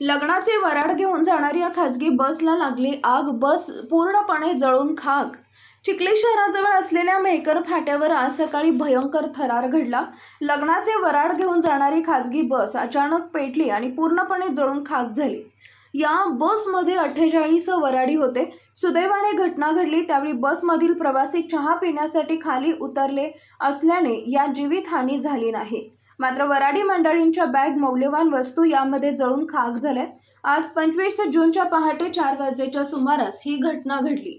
लग्नाचे वराड घेऊन जाणाऱ्या खाजगी बसला लागली आग. बस पूर्णपणे जळून खाक. चिखली शहराजवळ असलेल्या मेहकर फाट्यावर आज सकाळी भयंकर थरार घडला. लग्नाचे वराड घेऊन जाणारी खाजगी बस अचानक पेटली आणि पूर्णपणे जळून खाक झाली. या बसमध्ये अठ्ठेचाळीस वराडी होते. सुदैवाने घटना घडली त्यावेळी बसमधील प्रवासी चहा पिण्यासाठी खाली उतरले असल्याने या जीवितहानी झाली नाही. मात्र वराडी मंडळींच्या बॅग मौल्यवान वस्तू यामध्ये जळून खाक झाल्या आज पंचवीस जूनच्या पहाटे चार वाजेच्या सुमारास ही घटना घडली.